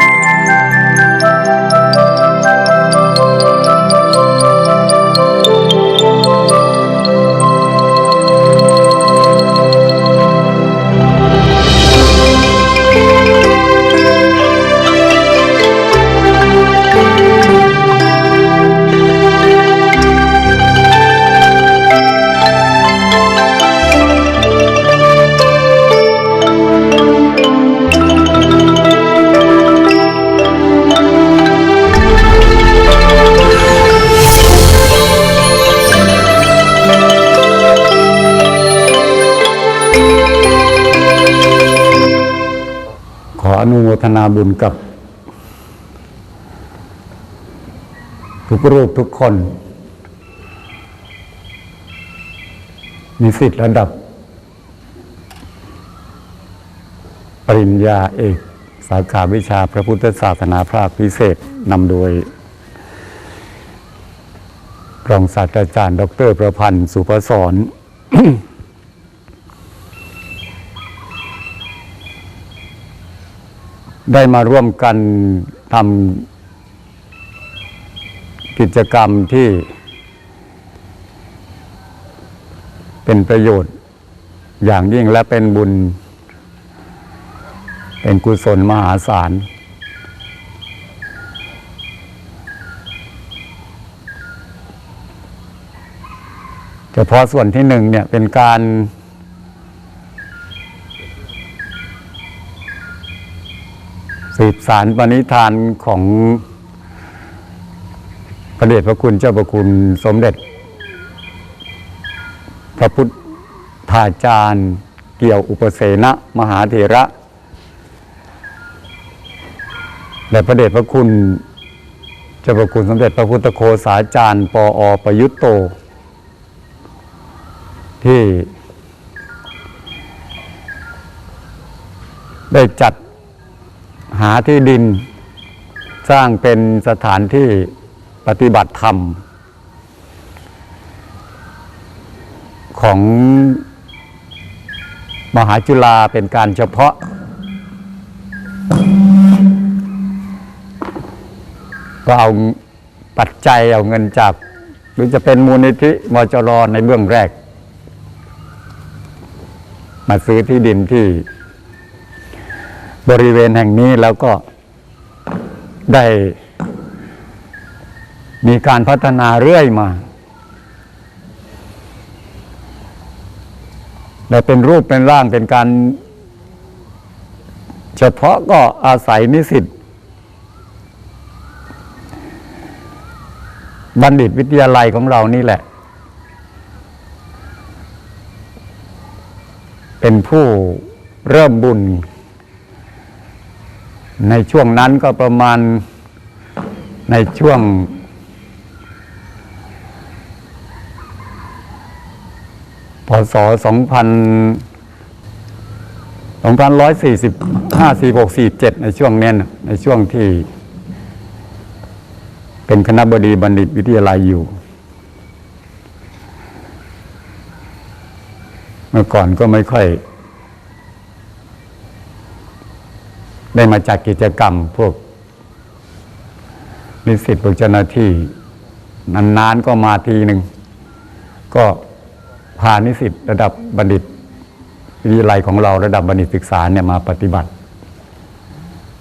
ข ทนาบุญกับ ทุกรูปทุกคน มีสิทธิ์ระดับ ปริญญาเอก สาขาวิชาพระพุทธศาสนาภาคพิเศษนำโดยรองศาสตราจารย์ ดรประพันธ์ สุภศร ได้มาร่วมกันทำกิจกรรมที่ เป็นประโยชน์อย่างยิ่งและเป็นบุญ เป็นกุศลมหาศาล เฉพาะส่วนที่หนึ่งเนี่ยเป็นการ สืบสารปณิธานของพระเดชพระคุณเจ้าประคุณสมเด็จ พระพุทธาจารย์เกี่ยวอุปเสนมหาเถระ และพระเดชพระคุณเจ้าประคุณสมเด็จพระพุทธโฆษาจารย์ปออประยุตโต ที่ได้จัด หาที่ดิน สร้างเป็นสถานที่ปฏิบัติธรรม ของมหาจุฬาเป็นการเฉพาะ ก็เอาปัจจัยเอาเงินจาก หรือจะเป็นมูลนิธิมจรในเบื้องแรก มาซื้อที่ดินที่ บริเวณแห่งนี้แล้วก็ได้มีการพัฒนาเรื่อยมาและเป็นรูปเป็นร่างเป็นการ เฉพาะก็อาศัยนิสิตบัณฑิตวิทยาลัยของเรานี่แหละ เป็นผู้เริ่มบุญ ในช่วงนั้นก็ประมาณในช่วง พศสองพันสองพันร้อยสี่สิบห้าสี่หกสี่เจ็ดในช่วงนี้นในช่วงที่ เป็นคณะบดีบัณฑิตวิทยาลัยอยู่ เมื่อก่อนก็ไม่ค่อย ได้มาจากกิจกรรมพวกนิสิตพวกเจ้าหน้าที่นานๆก็มาทีหนึ่ง ก็พานิสิตระดับบัณฑิตวิทยาลัยของเราระดับบัณฑิตศึกษาเนี่ยมาปฏิบัติ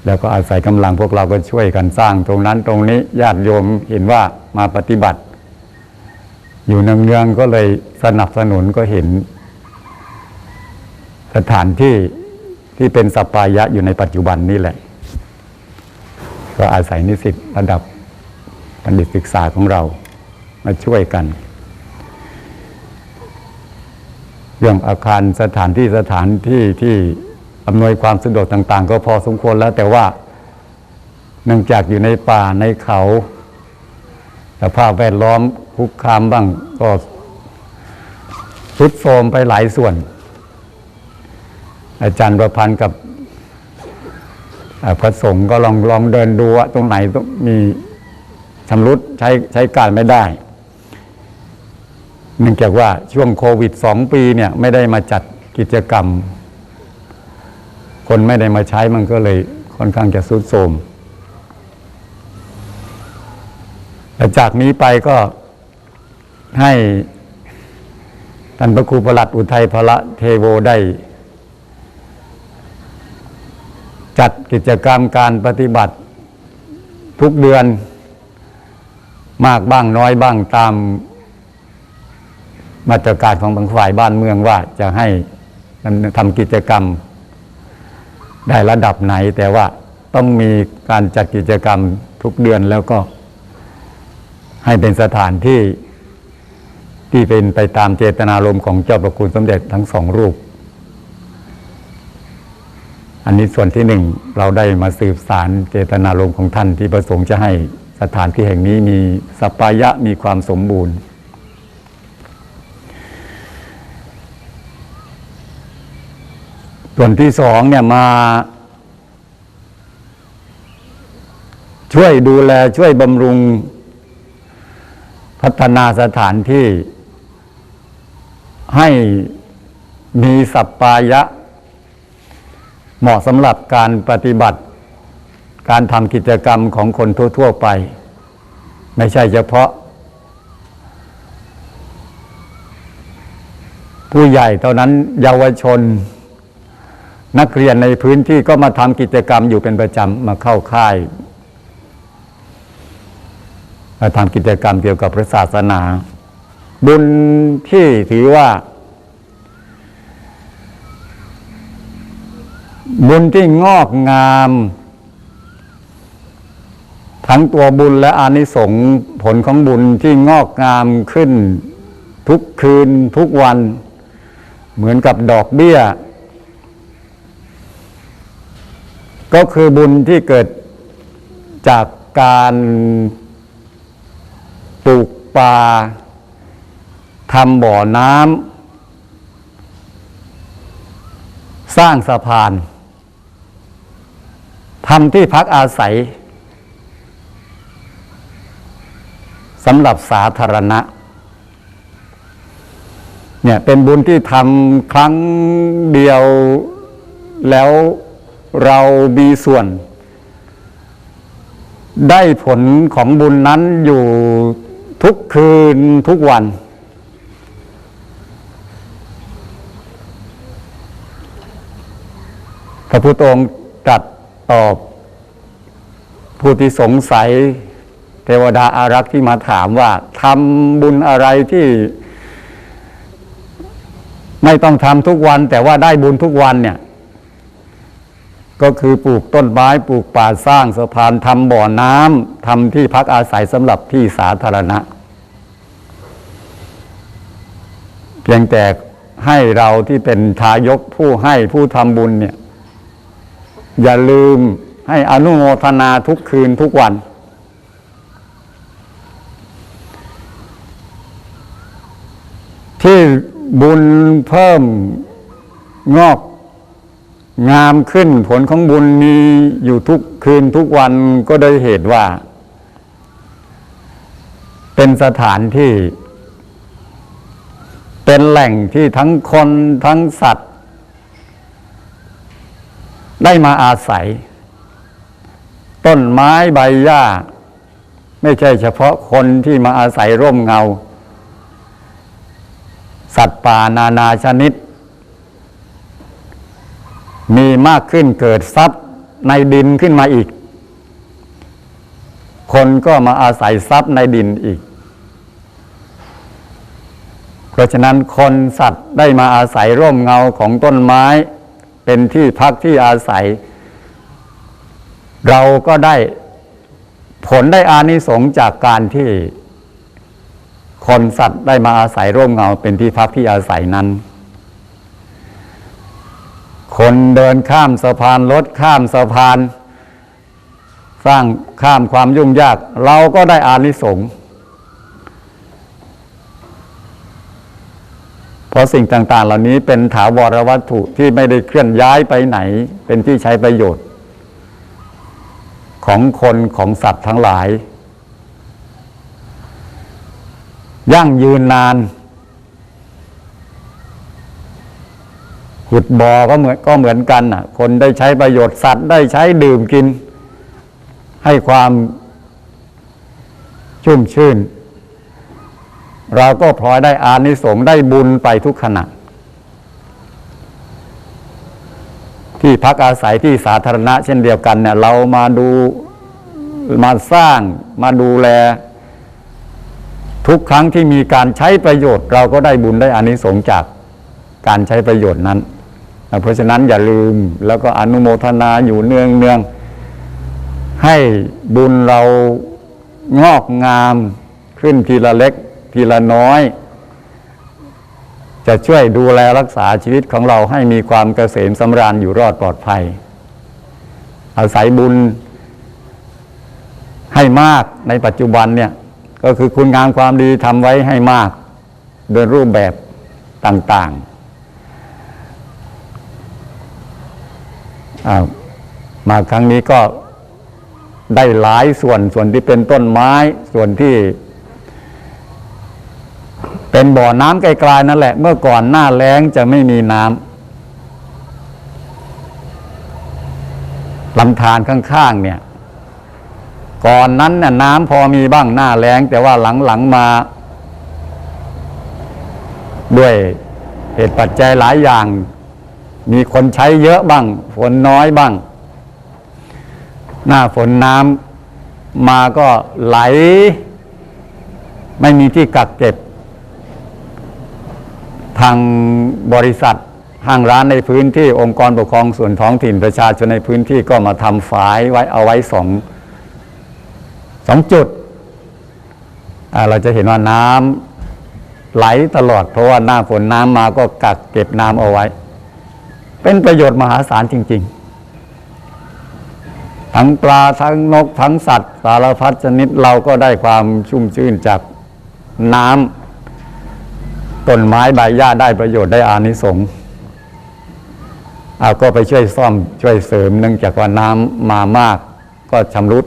แล้วก็อาศัยกำลังพวกเราก็ช่วยกันสร้าง ตรงนั้นตรงนี้ญาติโยมเห็นว่ามาปฏิบัติ อยู่เนืองๆก็เลยสนับสนุนก็เห็น สถานที่ ที่เป็นสปายะอยู่ในปัจจุบันนี่แหละ ก็อาศัยนิสิตระดับบัณฑิตศึกษาของเรามาช่วยกัน เรื่องอาคารสถานที่สถานที่ที่อำนวยความสะดวกต่าง ๆ ก็พอสมควรแล้วแต่ว่าเนื่องจากอยู่ในป่าในเขาสภาพแวดล้อมคุกคามบ้างก็ทุดโทรมไปหลายส่วน อาจารย์ประพันธ์กับพระสงฆ์ก็ลองลองเดินดูว่าตรงไหนต้องมีชำรุดใช้ใช้การไม่ได้ เนื่องจากว่าช่วงโควิดสองปีเนี่ย ไม่ได้มาจัดกิจกรรม คนไม่ได้มาใช้มันก็เลยค่อนข้างจะสุดโทรมแต่จากนี้ไปก็ให้ท่านพระครูประหลัดอุทัยพระเทโวได้ จัดกิจกรรมการปฏิบัติ ทุกเดือน มากบ้างน้อยบ้างตามมาตรการของบางฝ่ายบ้านเมืองว่าจะให้ทำกิจกรรม ได้ระดับไหน แต่ว่าต้องมีการจัดกิจกรรมทุกเดือนแล้วก็ ให้เป็นสถานที่ที่เป็นไปตามเจตนารมณ์ของเจ้าประคุณสมเด็จทั้งสองรูป อันนี้ส่วนที่หนึ่งเราได้มาสืบสารเจตนารมณ์ของท่านที่ประสงค์จะให้สถานที่แห่งนี้มีสปายะมีความสมบูรณ์ ส่วนที่สองเนี่ยมา ช่วยดูแลช่วยบำรุงพัฒนาสถานที่ให้มีสัปปายะ เหมาะสำหรับการปฏิบัติ การทำกิจกรรมของคนทั่ว ๆ ไป ไม่ใช่เฉพาะ ผู้ใหญ่เท่านั้นเยาวชน นักเรียนในพื้นที่ก็มาทำกิจกรรมอยู่เป็นประจำมาเข้าค่ายมาทำกิจกรรมเกี่ยวกับพระศาสนา บุญที่ถือว่า บุญที่งอกงาม ทั้งตัวบุญและอานิสงส์ผลของบุญที่งอกงามขึ้น ทุกคืนทุกวัน เหมือนกับดอกเบี้ย ก็คือบุญที่เกิดจากการปลูกป่าทำบ่อน้ำสร้างสะพาน ทำที่พักอาศัยสำหรับสาธารณะ เนี่ยเป็นบุญที่ทำครั้งเดียวแล้วเรามีส่วน ได้ผลของบุญนั้นอยู่ทุกคืนทุกวัน พระพุทธองค์ตรัส ตอบ ผู้ที่สงสัยเทวดาอารักษ์ที่มาถามว่าทำบุญอะไรที่ ไม่ต้องทำทุกวัน แต่ว่าได้บุญทุกวันเนี่ย ก็คือปลูกต้นไม้ปลูกป่าสร้างสะพานทำบ่อน้ำทำที่พักอาศัยสำหรับที่สาธารณะ เพียงแต่ให้เราที่เป็นทายกผู้ให้ผู้ทำบุญเนี่ย อย่าลืมให้อนุโมทนาทุกคืนทุกวัน ที่บุญเพิ่มงอก งามขึ้นผลของบุญมีอยู่ทุกคืนทุกวันก็ได้เหตุว่า เป็นสถานที่ เป็นแหล่งที่ทั้งคนทั้งสัตว์ ได้มาอาศัย ต้นไม้ใบหญ้า ไม่ใช่เฉพาะคนที่มาอาศัยร่มเงา สัตว์ป่านานาชนิด มีมากขึ้นเกิดทรัพย์ในดินขึ้นมาอีก คนก็มาอาศัยทรัพย์ในดินอีก เพราะฉะนั้นคนสัตว์ได้มาอาศัยร่มเงาของต้นไม้ เป็นที่พักที่อาศัย เราก็ได้ผลได้อานิสงส์จากการที่คนสัตว์ได้มาอาศัยร่มเงาเป็นที่พักที่อาศัยนั้น คนเดินข้ามสะพานรถข้ามสะพาน สร้างข้ามความยุ่งยาก เราก็ได้อานิสงส์ เพราะสิ่งต่างๆ เหล่านี้เป็นถาวรวัตถุที่ไม่ได้เคลื่อนย้ายไปไหน เป็นที่ใช้ประโยชน์ ของคนของสัตว์ทั้งหลาย ยั่งยืนนานขุดบ่อก็เหมือนก็เหมือนกันน่ะ คนได้ใช้ประโยชน์สัตว์ได้ใช้ดื่มกิน ให้ความชุ่มชื่น เราก็พลอยได้อานิสงส์ได้บุญไปทุกขณะ ที่พักอาศัยที่สาธารณะเช่นเดียวกันเนี่ยเรามาดูมาสร้างมาดูแล ทุกครั้งที่มีการใช้ประโยชน์ เราก็ได้บุญได้อานิสงส์จากการใช้ประโยชน์นั้น เพราะฉะนั้นอย่าลืมแล้วก็อนุโมทนาอยู่เนืองเนืองให้บุญเรางอกงามขึ้นทีละเล็ก ทีละน้อย จะช่วยดูแลรักษาชีวิตของเราให้มีความเกษมสำราญอยู่รอดปลอดภัย อาศัยบุญให้มากในปัจจุบันเนี่ยก็คือคุณงามความดีทำไว้ให้มาก โดยรูปแบบต่างๆามาครั้งนี้ก็ได้หลายส่วนส่วนที่เป็นต้นไม้ส่วนที่ เป็นบ่อน้ำไกลๆนั่นแหละ เมื่อก่อนหน้าแล้งจะไม่มีน้ำลำธารข้างๆเนี่ย ก่อนนั้นน่ะน้ำพอมีบ้างหน้าแล้ง แต่ว่าหลังๆมา ด้วยเหตุปัจจัยหลายอย่าง มีคนใช้เยอะบ้าง ฝนน้อยบ้าง หน้าฝนน้ำมาก็ไหล ไม่มีที่กักเก็บ ทางบริษัทห้างร้านในพื้นที่องค์กรปกครองส่วนท้องถิ่นประชาชนในพื้นที่ก็มาทำฝายไว้เอาไว้สองสองจุด เราจะเห็นว่าน้ำไหลตลอด เพราะว่าหน้าฝนน้ำมาก็กักเก็บน้ำเอาไว้ เป็นประโยชน์มหาศาลจริง ๆ ทั้งปลาทั้งนกทั้งสัตว์ สารพัดชนิดเราก็ได้ความชุ่มชื่นจากน้ำ ต้นไม้ใบหญ้าได้ประโยชน์ได้อานิสงส์เอาก็ไปช่วยซ่อมช่วยเสริมเนื่องจากว่าน้ำมามาก ก็ชำรุด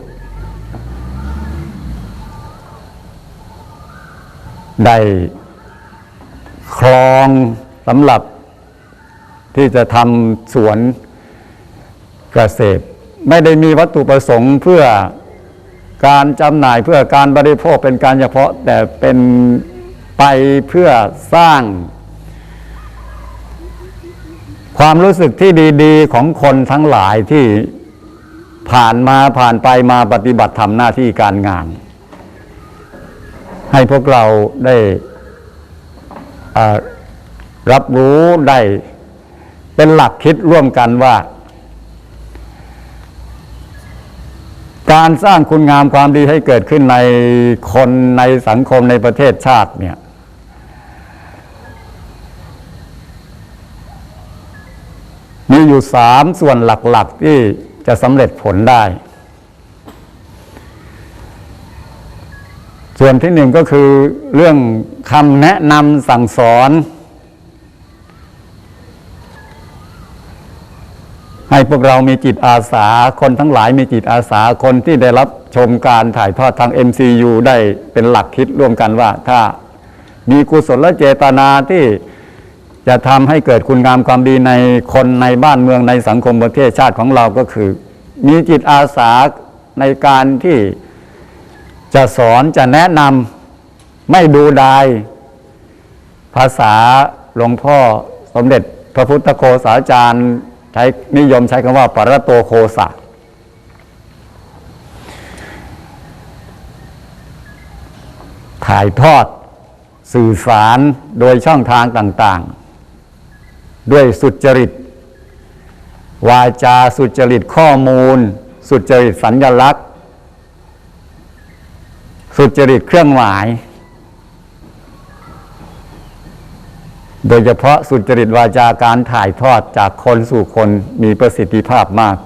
ได้คลองสำหรับที่จะทำสวนเกษตร ไม่ได้มีวัตถุประสงค์เพื่อการจำหน่ายเพื่อการบริโภคเป็นการเฉพาะแต่เป็น ไปเพื่อสร้าง ความรู้สึกที่ดีๆ ของคนทั้งหลายที่ผ่านมาผ่านไปมาปฏิบัติทำหน้าที่การงาน ให้พวกเราได้รับรู้ได้เป็นหลักคิดร่วมกันว่า การสร้างคุณงามความดีให้เกิดขึ้นในคนในสังคมในประเทศชาติเนี่ย มีอยู่สามส่วนหลักๆ ที่จะสำเร็จผลได้ ส่วนที่หนึ่งก็คือเรื่องคำแนะนำสั่งสอน ให้พวกเรามีจิตอาสา คนทั้งหลายมีจิตอาสาคนที่ได้รับชมการถ่ายทอดทาง MCU ได้เป็นหลักคิดร่วมกันว่า ถ้ามีกุศลเจตนาที่ จะทำให้เกิดคุณงามความดีในคนในบ้านเมืองในสังคมประเทศชาติของเราก็คือ มีจิตอาสาในการที่จะสอนจะแนะนำไม่ดูดาย ภาษาหลวงพ่อสมเด็จพระพุทธโฆษาจารย์ใช้นิยมใช้คำว่าปรโตโคสะถ่ายทอดสื่อสารโดยช่องทางต่าง ๆ ด้วยสุจริต วาจาสุจริตข้อมูล สุจริตสัญญลักษณ์ สุจริตเครื่องหมาย โดยเฉพาะสุจริตวาจาการถ่ายทอดจากคนสู่คนมีประสิทธิภาพมาก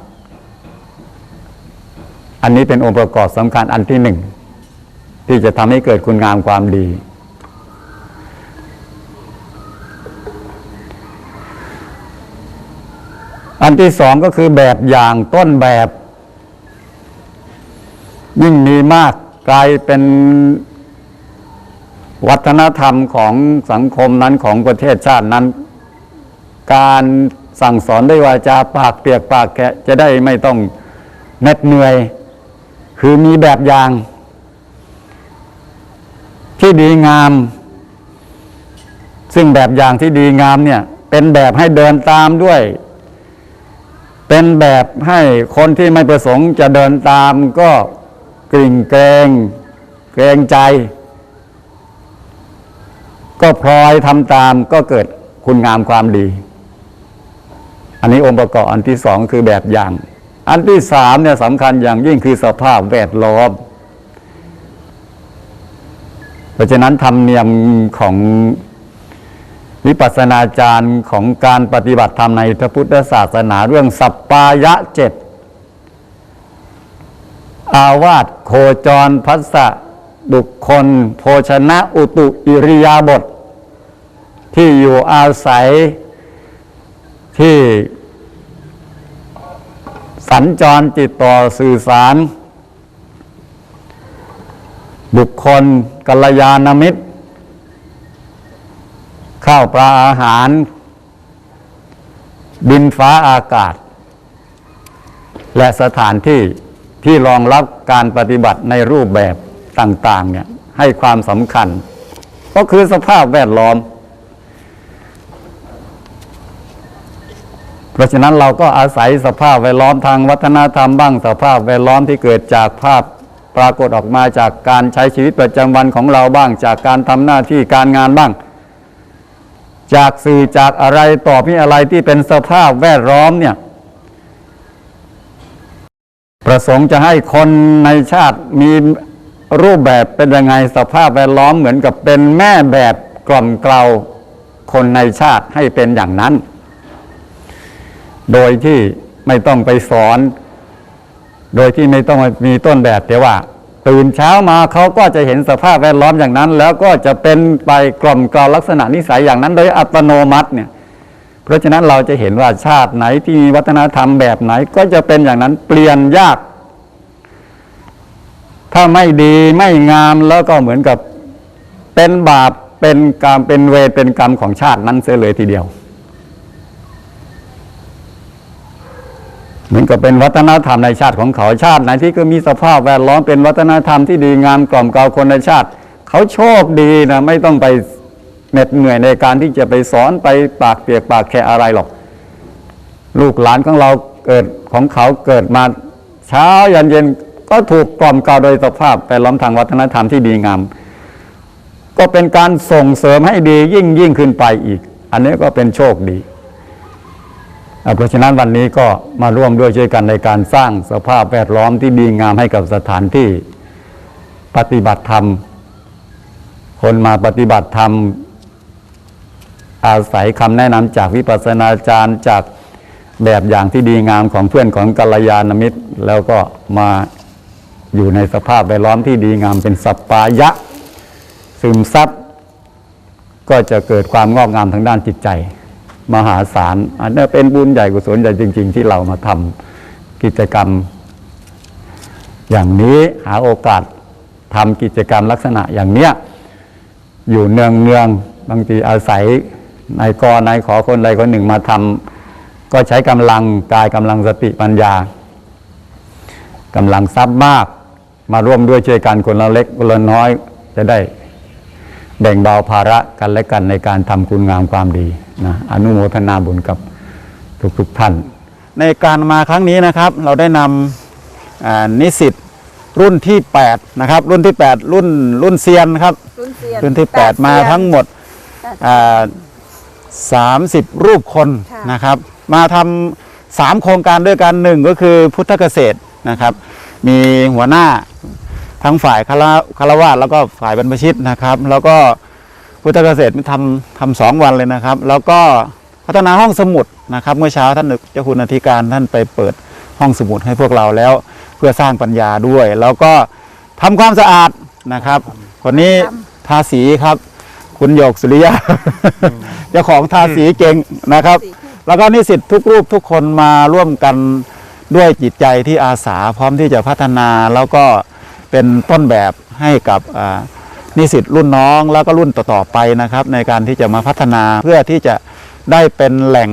อันนี้เป็นองค์ประกอบสำคัญอันที่หนึ่ง ที่จะทำให้เกิดคุณงามความดี อันที่สองก็คือแบบอย่างต้นแบบ ยิ่งมีมากกลายเป็นวัฒนธรรมของสังคมนั้นของประเทศชาตินั้น การสั่งสอนด้วยวาจาปากเปียกปากแกะจะได้ไม่ต้องเหน็ดเหนื่อย คือมีแบบอย่าง ที่ดีงาม ซึ่งแบบอย่างที่ดีงามเนี่ย เป็นแบบให้เดินตามด้วย เป็นแบบให้คนที่ไม่ประสงค์จะเดินตามก็กริ่งเกรงเกรงใจ ก็พลอยทำตามก็เกิดคุณงามความดี อันนี้องค์ประกอบอันที่สองคือแบบอย่าง อันที่สามเนี่ยสำคัญอย่างยิ่งคือสภาพแวดล้อมเพราะฉะนั้นธรรมเนียมของ วิปัสนาจารย์ของการปฏิบัติธรรมในพระพุทธศาสนาเรื่องสัปปายะเจ็ดอาวาสโคจรพัสสะบุคคล โภชนะอุตุอิริยาบถที่อยู่อาศัยที่สัญจรติดต่อสื่อสาร บุคคลกัลยาณมิตร ข้าวปลาอาหาร ดินฟ้าอากาศ และสถานที่ที่รองรับการปฏิบัติในรูปแบบต่างๆเนี่ยให้ความสำคัญ ก็คือสภาพแวดล้อม เพราะฉะนั้นเราก็อาศัยสภาพแวดล้อมทางวัฒนธรรมบ้าง สภาพแวดล้อมที่เกิดจากภาพปรากฏออกมาจากการใช้ชีวิตประจำวันของเราบ้าง จากการทำหน้าที่การงานบ้าง จากสื่อจากอะไรต่อมีอะไรที่เป็นสภาพแวดล้อมเนี่ย ประสงค์จะให้คนในชาติมีรูปแบบเป็นยังไงสภาพแวดล้อมเหมือนกับเป็นแม่แบบกล่อมเกลาคนในชาติให้เป็นอย่างนั้น โดยที่ไม่ต้องไปสอน โดยที่ไม่ต้องมีต้นแบบแต่ว่า ตื่นเช้ามาเขาก็จะเห็นสภาพแวดล้อมอย่างนั้น แล้วก็จะเป็นไปกล่อมกล่าลักษณะนิสัยอย่างนั้นโดยอัตโนมัติเนี่ย เพราะฉะนั้นเราจะเห็นว่าชาติไหนที่มีวัฒนธรรมแบบไหน ก็จะเป็นอย่างนั้นเปลี่ยนยาก ถ้าไม่ดีไม่งามแล้วก็เหมือนกับเป็นบาปเป็นกรรมเป็นเวรเป็นกรรมของชาตินั้นเสียเลยทีเดียว เห มือนกับเป็นวัฒนธรรมในชาติของเขาชาติไหนที่ก็มีสภาพแวดล้อมเป็นวัฒนธรรมที่ดีงามกล่อมเกลาคนในชาติ เขาโชคดีนะไม่ต้องไปเหน็ดเหนื่อยในการที่จะไปสอนไปปากเปียกปากแค่อะไรหรอก ลูกหลานของเราเกิดของเขาเกิดมาเช้ายันเย็นก็ถูกกล่อมเกลาโดยสภาพแวดล้อมทางวัฒนธรรมที่ดีงามก็เป็นการส่งเสริมให้ดียิ่งยิ่งขึ้นไปอีก อันนี้ก็เป็นโชคดี เพราะฉะนั้นวันนี้ก็มาร่วมด้วยช่วยกันในการสร้างสภาพแวดล้อมที่ดีงามให้กับสถานที่ปฏิบัติธรรม คนมาปฏิบัติธรรม อาศัยคำแนะนำจากวิปัสสนาจารย์จากแบบอย่างที่ดีงามของเพื่อนของกัลยาณมิตร แล้วก็มาอยู่ในสภาพแวดล้อมที่ดีงามเป็นสัปปายะ ซึมซับก็จะเกิดความงอกงามทางด้านจิตใจ มหาศาลอันนี้เป็นบุญใหญ่กุศลใหญ่จริง ๆ ที่เรามาทำกิจกรรม อย่างนี้หาโอกาสทำกิจกรรมลักษณะอย่างเนี้ยอยู่เนืองเนืองๆบางทีอาศัยนายกนายขอคนใดคนหนึ่งมาทำก็ใช้กำลังกายกำลังสติปัญญากำลังทรัพย์มาก มาร่วมด้วยช่วยกันคนละเล็กคนละน้อยจะได้ แบ่งเบาภาระกันและกันในการทำคุณงามความดีนะอนุโมทนาบุญกับทุกๆท่าน ในการมาครั้งนี้นะครับเราได้นำอ่านิสิตรุ่นที่8นะครับรุ่นที่ 8 รุ่นรุ่นเซียนครับ รุ่นเซียนรุ่นที่แปด8มาทั้งหมดแปดอ่า30รูปคนค่ะนะครับ มาทำสามโครงการด้วยกันหนึ่งก็คือพุทธเกษตรนะครับ มีหัวหน้า ทั้งฝ่ายคารคารวาสแล้วก็ฝ่ายบรรพชิตนะครับ แล้วก็พุทธเกษตรทำทำสองวันเลยนะครับ แล้วก็พัฒนาห้องสมุดนะครับ เมื่อเช้าท่านเจ้าคุณอธิการท่านไปเปิดห้องสมุดให้พวกเราแล้ว เพื่อสร้างปัญญาด้วย แล้วก็ทำความสะอาดนะครับ คนนี้ทาสีครับ คุณโยกสุริยะเจ้าของทาสีเก่งนะครับ แล้วก็นิสิตทุกรูปทุกคนมาร่วมกันด้วยจิตใจที่อาสาพร้อมที่จะพัฒนาแล้วก็ เป็นต้นแบบให้กับนิสิตรุ่นน้องแล้วก็รุ่นต่อๆไปนะครับ ในการที่จะมาพัฒนาเพื่อที่จะได้เป็นแหล่ง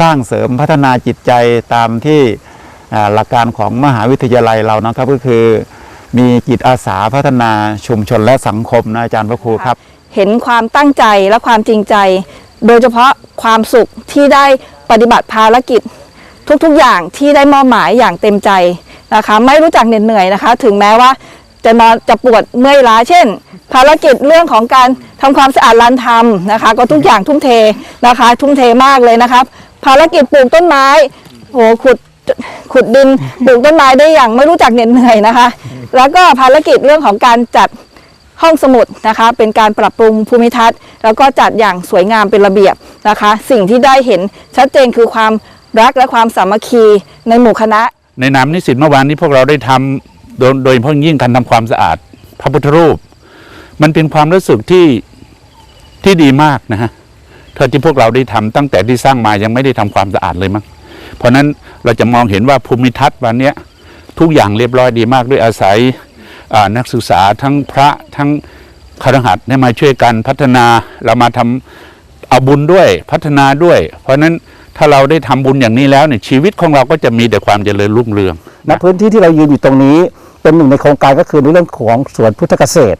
สร้างเสริมพัฒนาจิตใจตามที่หลักการของมหาวิทยาลัยเรานะครับก็คือ มีจิตอาสาพัฒนาชุมชนและสังคมนะอาจารย์พระครูครับ เห็นความตั้งใจและความจริงใจ โดยเฉพาะความสุขที่ได้ปฏิบัติภารกิจทุกๆอย่างที่ได้มอบหมายอย่างเต็มใจ นะคะ ไม่รู้จักเหน็ดเหนื่อยนะคะ ถึงแม้ว่าจะนอนจะปวดเมื่อยล้าเช่น ภารกิจเรื่องของการทำความสะอาดลานทำนะคะ ก็ทุกอย่างทุ่มเทนะคะ ทุ่มเทมากเลยนะครับ ภารกิจปลูกต้นไม้โหขุดขุดดินปลูกต้นไม้ได้อย่างไม่รู้จักเหน็ดเหนื่อยนะคะ แล้วก็ภารกิจเรื่องของการจัดห้องสมุดนะคะ เป็นการปรับปรุงภูมิทัศน์ แล้วก็จัดอย่างสวยงามเป็นระเบียบนะคะ สิ่งที่ได้เห็นชัดเจนคือความรักและความสามัคคีในหมู่คณะ ในนามนิสิตเมื่อวานนี้พวกเราได้ทำโดยโดยเฉพาะยิ่งการทำความสะอาด พระพุทธรูป มันเป็นความรู้สึกที่ที่ดีมากนะฮะเท่าที่พวกเราได้ทำตั้งแต่ที่สร้างมายังไม่ได้ทำความสะอาดเลยมั้งเพราะนั้นเราจะมองเห็นว่าภูมิทัศน์วันนี้ทุกอย่างเรียบร้อยดีมากด้วยอาศัยนักศึกษาทั้งพระทั้งคารหัสได้มาช่วยกันพัฒนาเรามาทำเอาบุญด้วยพัฒนาด้วย เพราะนั้น ถ้าเราได้ทำบุญอย่างนี้แล้วเนี่ยชีวิตของเราก็จะมีแต่ความเจริญรุ่งเรืองณพื้นที่ที่เรายืนอยู่ตรงนี้เป็นหนึ่งในโครงการก็คือในเรื่องของสวนพุทธเกษตร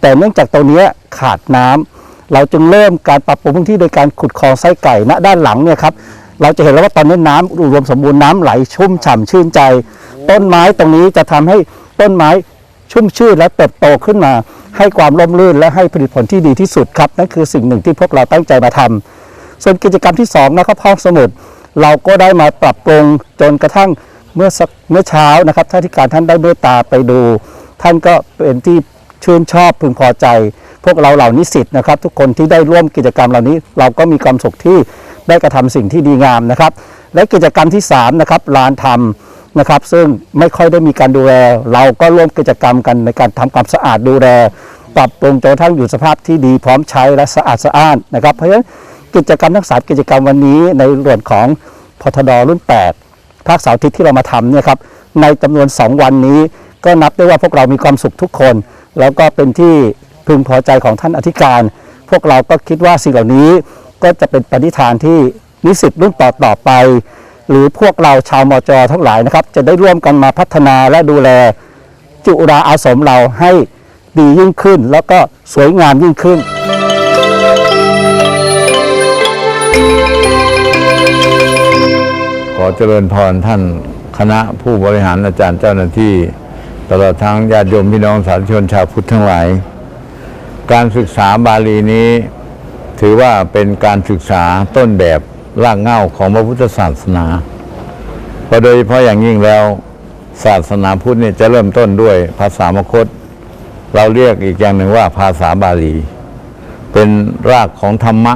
แต่เนื่องจากตรงนี้ขาดน้ำเราจึงเริ่มการปรับปรุงพื้นที่โดยการขุดคลองไส้ไก่ณด้านหลังเนี่ยครับเราจะเห็นแล้วว่าตอนนี้น้ำอุดมสมบูรณ์น้ำไหลชุ่มฉ่ำชื่นใจ ต้นไม้ตรงนี้จะทำให้ต้นไม้ชุ่มชื่นและเติบโตขึ้นมา ให้ความร่มรื่นและให้ผลิตผลที่ดีที่สุดครับนั่นคือสิ่งหนึ่งที่พวกเราตั้งใจมาทำ ส่วนกิจกรรมที่2นะครับห้องสมุดเราก็ได้มาปรับปรุงจนกระทั่งเมื่อเมื่อเช้านะครับท่านที่การท่านได้เมตตาไปดู ท่านก็เป็นที่ชื่นชอบพึงพอใจ พวกเราเหล่านิสิตนะครับ ทุกคนที่ได้ร่วมกิจกรรมเหล่านี้ เราก็มีความสุขที่ได้กระทำสิ่งที่ดีงามนะครับ และกิจกรรมที่3นะครับลานธรรมนะครับ ซึ่งไม่ค่อยได้มีการดูแล เราก็ร่วมกิจกรรมกันในการทำความสะอาดดูแล ปรับปรุงจนกระทั่งอยู่สภาพที่ดีพร้อมใช้และสะอาดสะอ้านนะครับ เพราะฉะนั้น กิจกรรมทั้งสากิจกรรมวันนี้ในส่วนของพทดรุ่น 8 ภาคเสาร์อาทิตย์ที่เรามาทำเนี่ยครับในจำนวน 2 วันนี้ ก็นับได้ว่าพวกเรามีความสุขทุกคน แล้วก็เป็นที่พึงพอใจของท่านอธิการ พวกเราก็คิดว่าสิ่งเหล่านี้ก็จะเป็นปณิธานที่นิสิตรุ่นต่อต่อๆไป หรือพวกเราชาวมจทั้งหลายนะครับ จะได้ร่วมกันมาพัฒนาและดูแลจุฬาอาสมเราให้ดียิ่งขึ้น แล้วก็สวยงามยิ่งขึ้น อเจริญพรท่านคณะผู้บริหารอาจารย์เจ้าหน้าที่ ตลอดทั้งญาติโยมพี่น้องสาธุชนชาวพุทธทั้งหลาย การศึกษาบาลีนี้ ถือว่าเป็นการศึกษาต้นแบบรากเหง้าของพระพุทธศาสนาพระโดยเฉพาะอย่างยิ่งแล้วศาสนาพุทธเนี่ยจะเริ่มต้นด้วยภาษามคต เราเรียกอีกอย่างหนึ่งว่าภาษาบาลี เป็นรากของธรรมะ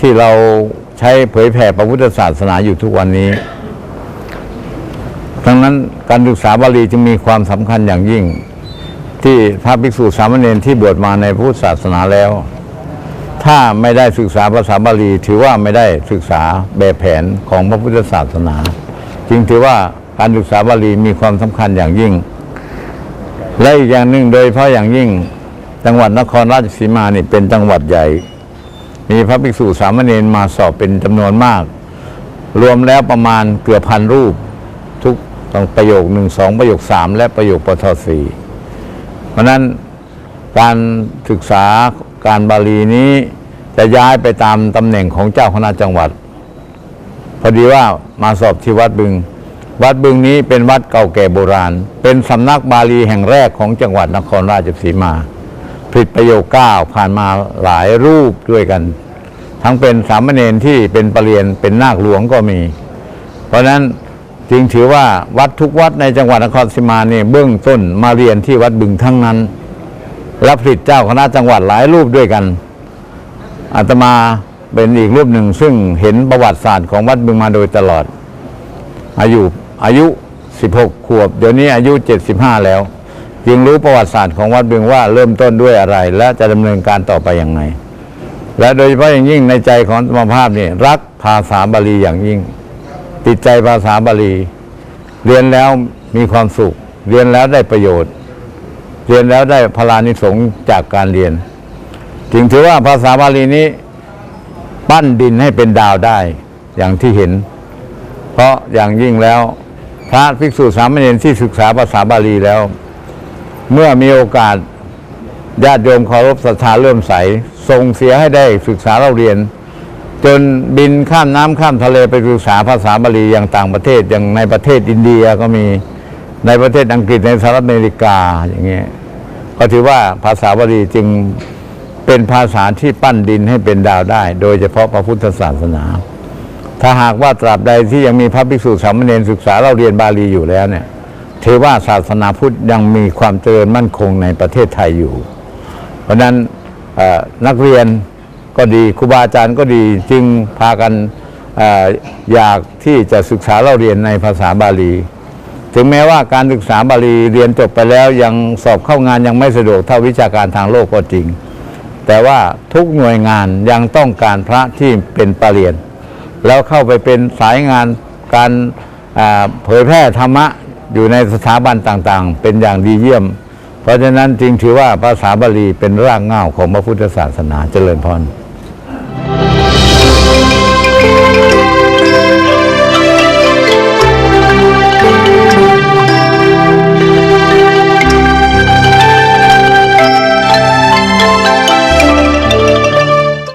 ที่เรา ใช้เผยแผ่พระพุทธศาสนาอยู่ทุกวันนี้ ดังนั้นการศึกษาบาลีจึงมีความสำคัญอย่างยิ่ง ที่พระภิกษุสามเณรที่บวชมาในพุทธศาสนาแล้ว ถ้าไม่ได้ศึกษาภาษาบาลี ถือว่าไม่ได้ศึกษาแบบแผนของพระพุทธศาสนา จึงถือว่าการศึกษาบาลีมีความสำคัญอย่างยิ่ง และอีกอย่างหนึ่งโดยเฉพาะอย่างยิ่ง จังหวัดนครราชสีมานี่เป็นจังหวัดใหญ่ มีพระภิกษุสามเณรมาสอบเป็นจำนวนมาก รวมแล้วประมาณเกือบพันรูป ทุกต้องประโยคหนึ่งสองประโยคสามและประโยคปทสี่เพราะฉะนั้นการศึกษาการบาลีนี้จะย้ายไปตามตำแหน่งของเจ้าคณะจังหวัด พอดีว่ามาสอบที่วัดบึง วัดบึงนี้เป็นวัดเก่าแก่โบราณ เป็นสำนักบาลีแห่งแรกของจังหวัดนครราชสีมา ผลิตประโยคเก้าผ่านมาหลายรูปด้วยกัน ทั้งเป็นสามเณรที่เป็นปรริญญาเป็นนาคหลวงก็มี เพราะนั้นจึงถือว่าวัดทุกวัดในจังหวัดนครราชสีมาเนี่ยเบื้องต้นมาเรียนที่วัดบึงทั้งนั้นและผลิตเจ้าคณะจังหวัดหลายรูปด้วยกันอาตมาเป็นอีกรูปหนึ่ง ซึ่งเห็นประวัติศาสตร์ของวัดบึงมาโดยตลอด อายุอายุ 16 ขวบ เดี๋ยวนี้อายุ 75 แล้ว จึงรู้ประวัติศาสตร์ของวัดเบึงว่าเริ่มต้นด้วยอะไร และจะดำเนินการต่อไปอย่างไรและโดยเฉพาะอย่างยิ่งในใจของธรรมภาพนี่รักภาษาบาลีอย่างยิ่ง ติดใจภาษาบาลี เรียนแล้วมีความสุข เรียนแล้วได้ประโยชน์ เรียนแล้วได้พลานิสงจากการเรียน จึงถือว่าภาษาบาลีนี้ปั้นดินให้เป็นดาวได้อย่างที่เห็น เพราะอย่างยิ่งแล้ว พระภิกษุสามเณรที่ศึกษาภาษาบาลีแล้ว เมื่อมีโอกาสญาติโยมเคารพศรัทธาเลื่มใสส่งเสียให้ได้ศึกษาเราเรียน จนบินข้ามน้ำข้ามทะเลไปศึกษาภาษาบาลีอย่างต่างประเทศอย่างในประเทศอินเดียก็มีในประเทศอังกฤษในสหรัฐอเมริกาอย่างเงี้ยก็ถือว่าภาษาบาลีจึงเป็นภาษาที่ปั้นดินให้เป็นดาวได้ โดยเฉพาะพระพุทธศาสนา ถ้าหากว่าตราบใดที่ยังมีพระภิกษุสามเณรศึกษาเราเรียนบาลีอยู่แล้วเนี่ย ถือว่าศาสนาพุทธยังมีความเจริญมั่นคงในประเทศไทยอยู่ เพราะนั้นนักเรียนก็ดีครูบาอาจารย์ก็ดีจึงพากันออยากที่จะศึกษาเราเรียนในภาษาบาลี ถึงแม้ว่าการศึกษาบาลีเรียนจบไปแล้วยังสอบเข้างานยังไม่สะดวกเท่าวิชาการทางโลกก็จริง แต่ว่าทุกหน่วยงานยังต้องการพระที่เป็นปรริญญาแล้วเข้าไปเป็นสายงานการเผยแพร่ธรรมะ อยู่ในสถาบันต่างๆ เป็นอย่างดีเยี่ยม เพราะฉะนั้นจึงถือว่าภาษาบาลีเป็นรากเหง้าของพระพุทธศาสนาเจริญพร